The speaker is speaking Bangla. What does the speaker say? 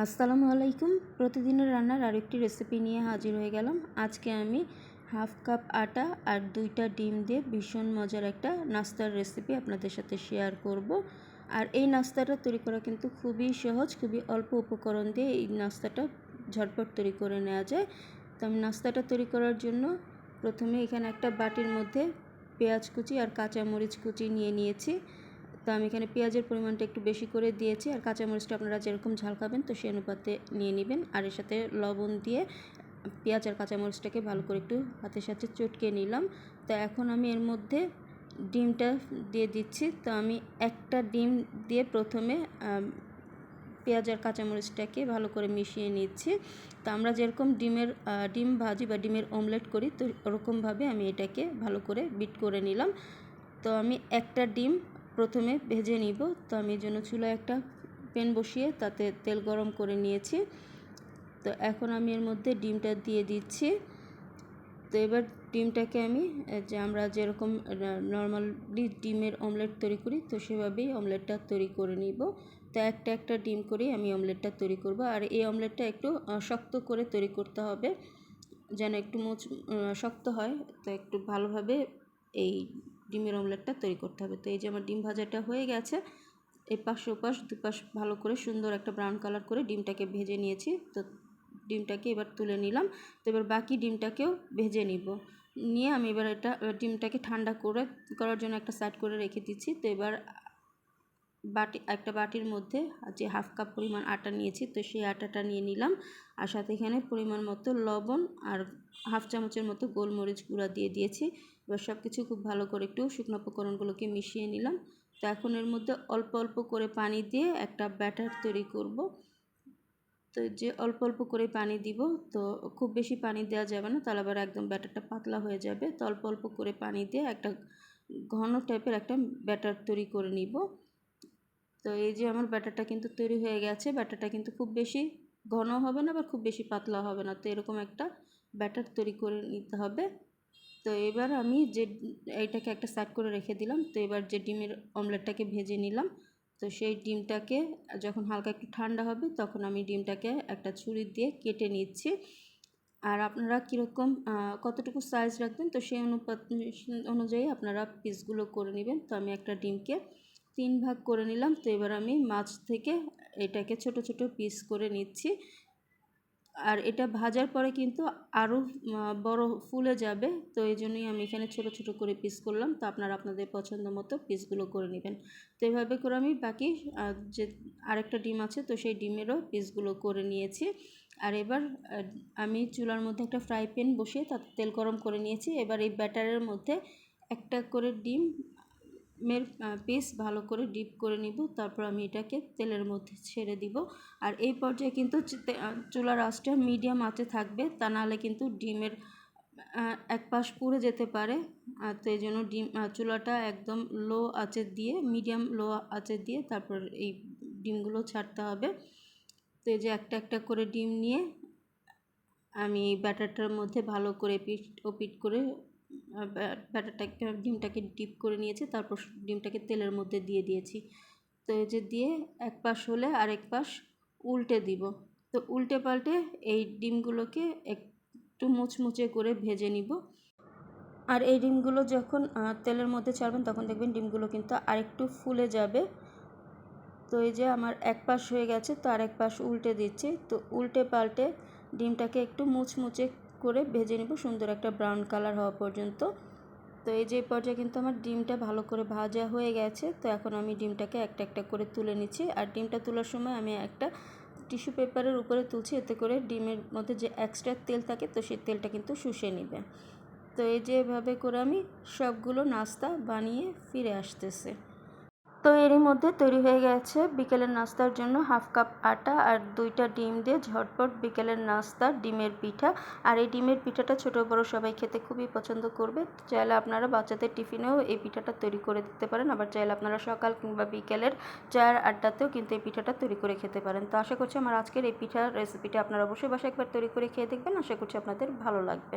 আসসালামু আলাইকুম। প্রতিদিনের রান্নার আরেকটি রেসিপি নিয়ে হাজির হয়ে গেলাম। আজকে আমি হাফ কাপ আটা আর দুইটা ডিম দিয়ে ভীষণ মজার একটা নাস্তার রেসিপি আপনাদের সাথে শেয়ার করব। আর এই নাস্তাটা তৈরি করা কিন্তু খুবই সহজ, খুবই অল্প উপকরণ দিয়ে এই নাস্তাটা ঝটপট তৈরি করে নেওয়া যায়। তো আমি নাস্তাটা তৈরি করার জন্য প্রথমে এখানে একটা বাটির মধ্যে পেঁয়াজ কুচি আর কাঁচামরিচ কুচি নিয়ে নিয়েছি। তো আমি এখানে পেঁয়াজের পরিমাণটা একটু বেশি করে দিয়েছি আর কাঁচামরিচটা আপনারা যেরকম ঝাল খাবেন তো সেই অনুপাতে নিয়ে নেবেন আর এর সাথে লবণ দিয়ে পেঁয়াজ আর কাঁচামরিচটাকে ভালো করে একটু হাতের সাথে চটকে নিলাম। তো এখন আমি এর মধ্যে ডিমটা দিয়ে দিচ্ছি। তো আমি একটা ডিম দিয়ে প্রথমে পেঁয়াজ আর কাঁচামরিচটাকে ভালো করে মিশিয়ে নিচ্ছি। তো আমরা যেরকম ডিমের ডিম ভাজি বা ডিমের অমলেট করি, তো ওরকমভাবে আমি এটাকে ভালো করে বিট করে নিলাম। তো আমি একটা ডিম প্রথমে ভেজে নিব। তো আমি জন্য চুলায় একটা প্যান বসিয়ে তাতে তেল গরম করে নিয়েছি। তো এখন আমি এর মধ্যে ডিমটা দিয়ে দিচ্ছি। তো এবার ডিমটাকে আমি যে আমরা যেরকম নর্মালি ডিমের অমলেট তৈরি করি, তো সেভাবেই অমলেটটা তৈরি করে নিব। তো একটা একটা ডিম করেই আমি অমলেটটা তৈরি করব। আর এই অমলেটটা একটু শক্ত করে তৈরি করতে হবে, যেন একটু মোচ শক্ত হয়। তো একটু ভালোভাবে এই ডিমের অমলেটটা তৈরি করতে হবে। তো এই যে আমার ডিম ভাজাটা হয়ে গেছে এই পাশ ওপাশ দুপাশ ভালো করে সুন্দর একটা ব্রাউন কালার করে ডিমটাকে ভেজে নিয়েছি। তো ডিমটাকে এবার তুলে নিলাম। তো এবার বাকি ডিমটাকেও ভেজে নিব। নিয়ে আমি এবার এটা, ডিমটাকে ঠান্ডা করে, করার জন্য একটা সাইড করে রেখে দিচ্ছি। তো এবার বাটি, একটা বাটির মধ্যে যে হাফ কাপ পরিমাণ আটা নিয়েছি, তো সেই আটাটা নিয়ে নিলাম। আর সাথে এখানে পরিমাণ মতো লবণ আর হাফ চামচের মতো গোলমরিচ গুঁড়া দিয়ে দিয়েছি। এবার সব কিছু খুব ভালো করে একটু শুকনো উপকরণগুলোকে মিশিয়ে নিলাম। তো এখন এর মধ্যে অল্প অল্প করে পানি দিয়ে একটা ব্যাটার তৈরি করব। তো যে অল্প অল্প করে পানি দিব, তো খুব বেশি পানি দেওয়া যাবে না, তাহলে আবার একদম ব্যাটারটা পাতলা হয়ে যাবে। তো অল্প অল্প করে পানি দিয়ে একটা ঘন টাইপের একটা ব্যাটার তৈরি করে নিব। তো এই যে আমার ব্যাটারটা কিন্তু তৈরি হয়ে গেছে, ব্যাটারটা কিন্তু খুব বেশি ঘন হবে না বা খুব বেশি পাতলা হবে না। তো এরকম একটা ব্যাটার তৈরি করে নিতে হবে। তো এবার আমি যে এইটাকে একটা সাইড করে রেখে দিলাম। তো এবার যে ডিমের অমলেটটাকে ভেজে নিলাম। তো সেই ডিমটাকে যখন হালকা একটু ঠান্ডা হবে, তখন আমি ডিমটাকে একটা ছুরি দিয়ে কেটে নিচ্ছি। আর আপনারা কীরকম কতটুকু সাইজ রাখবেন, তো সেই অনুপাত, অনুযায়ী আপনারা পিসগুলো করে নেবেন। তো আমি একটা ডিমকে তিন ভাগ করে নিলাম। তো এবার আমি মাছ থেকে এটাকে ছোট ছোট পিস করে নিচ্ছি। আর এটা ভাজার পরে কিন্তু আরও বড় ফুলে যাবে। তো এই জন্যই আমি এখানে ছোট ছোট করে পিস করলাম। তো আপনারা আপনাদের পছন্দ মতো পিসগুলো করে নেবেন। তো এভাবে করে আমি বাকি যে আরেকটা ডিম আছে, তো সেই ডিমেরও পিসগুলো করে নিয়েছি। আর এবার আমি চুলার মধ্যে একটা ফ্রাই প্যান বসিয়ে তাতে তেল গরম করে নিয়েছি। এবার এই ব্যাটারের মধ্যে একটা করে ডিম মের পিস ভালো করে ডিপ করে নিব, তারপর আমি এটাকে তেলের মধ্যে ছেড়ে দিব। আর এই পর্যায়ে কিন্তু চুলার আঁচটা মিডিয়াম আঁচে থাকবে, তা নাহলে কিন্তু ডিমের এক পাশ পুড়ে যেতে পারে। তো এই জন্য ডিম চুলাটা একদম লো আঁচে দিয়ে, মিডিয়াম লো আঁচে দিয়ে তারপর এই ডিমগুলো ছাড়তে হবে। তো এই যে একটা একটা করে ডিম নিয়ে আমি ব্যাটারটার মধ্যে ভালো করে পিট ও পিট করে ব্যাটারটাকে, ডিমটাকে ডিপ করে নিয়েছি, তারপর ডিমটাকে তেলের মধ্যে দিয়ে দিয়েছি। তো এই যে দিয়ে এক পাশ হলে আরেক পাশ উল্টে দিব। তো উল্টে পাল্টে এই ডিমগুলোকে একটু মুচমুচে করে ভেজে নিব। আর এই ডিমগুলো যখন তেলের মধ্যে ছাড়বেন, তখন দেখবেন ডিমগুলো কিন্তু আরেকটু ফুলে যাবে। তো এই যে আমার এক পাশ হয়ে গেছে, তো আরেক পাশ উল্টে দিচ্ছি। তো উল্টে পাল্টে ডিমটাকে একটু মুচমুচে করে ভেজে নেব। সুন্দর একটা ব্রাউন কালার হওয়া পর্যন্ত। তো এই যে পর্যায়ে কিন্তু আমার ডিমটা ভালো করে ভাজা হয়ে গেছে। তো এখন আমি ডিমটাকে একটা একটা করে তুলে নিচ্ছি। আর ডিমটা তোলার সময় আমি একটা টিস্যু পেপারের উপরে তুলছি। এতে করে ডিমের মধ্যে যে এক্সট্রা তেল থাকে, তো সেই তেলটা কিন্তু শুষে নেবে। তো এই যে এভাবে করে আমি সবগুলো নাস্তা বানিয়ে ফিরে আসতেছে। তো এরই মধ্যে তৈরি হয়ে গেছে বিকেলের নাস্তার জন্য হাফ কাপ আটা আর দুইটা ডিম দিয়ে ঝটপট বিকেলের নাস্তা, ডিমের পিঠা। আর এই ডিমের পিঠাটা ছোট বড় সবাই খেতে খুবই পছন্দ করবে। চাইলে আপনারা বাচ্চাদের টিফিনেও এই পিঠাটা তৈরি করে দিতে পারেন। আবার চাইলে আপনারা সকাল কিংবা বিকেলের চায়ের আড্ডাতেও কিন্তু এই পিঠাটা তৈরি করে খেতে পারেন। তো আশা করছি আমার আজকের এই পিঠার রেসিপিটা আপনারা অবশ্যই বাসায় একবার তৈরি করে খেয়ে দেখবেন। আশা করছি আপনাদের ভালো লাগবে।